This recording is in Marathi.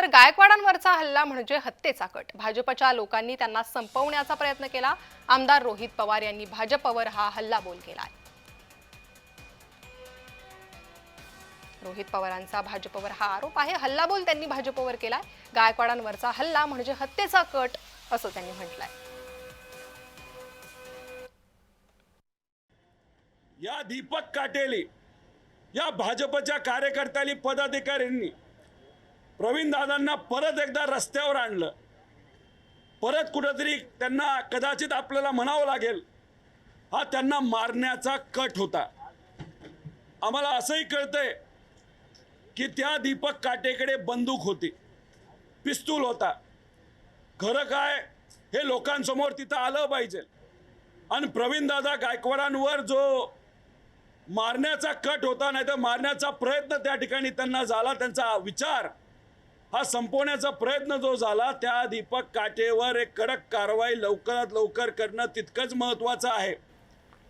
तर गायकवाडांवरचा हल्ला म्हणजे हत्येचा कट. भाजपच्या लोकांनी त्यांना संपवण्याचा प्रयत्न केला. आमदार रोहित पवार यांनी भाजपवर हा हल्लाबोल आहे रोहित पवारांचा भाजपवर हा आरोप आहे. हल्लाबोल त्यांनी भाजपवर केलाय. गायकवाडांवरचा हल्ला म्हणजे हत्येचा कट असं त्यांनी म्हटलंय. या दीपक काटेली या भाजपच्या कार्यकर्त्यांनी पदाधिकाऱ्यांनी प्रवीण दादांना परत एकदा रस्त्यावर आणलं. परत कुठंतरी त्यांना कदाचित आपल्याला म्हणावं लागेल हा त्यांना मारण्याचा कट होता. आम्हाला असंही कळतंय की त्या दीपक काटेकडे बंदूक होती पिस्तूल होता. खरं काय हे लोकांसमोर तिथं आलं पाहिजे. आणि प्रवीणदादा गायकवाडांवर जो मारण्याचा कट होता नाही तर मारण्याचा प्रयत्न त्या ठिकाणी त्यांना झाला त्यांचा विचार हा संपवण्याचा प्रयत्न जो झाला त्या दीपक काटेवर एक कडक कारवाई लवकरात लवकर करणं तितकंच महत्त्वाचं आहे.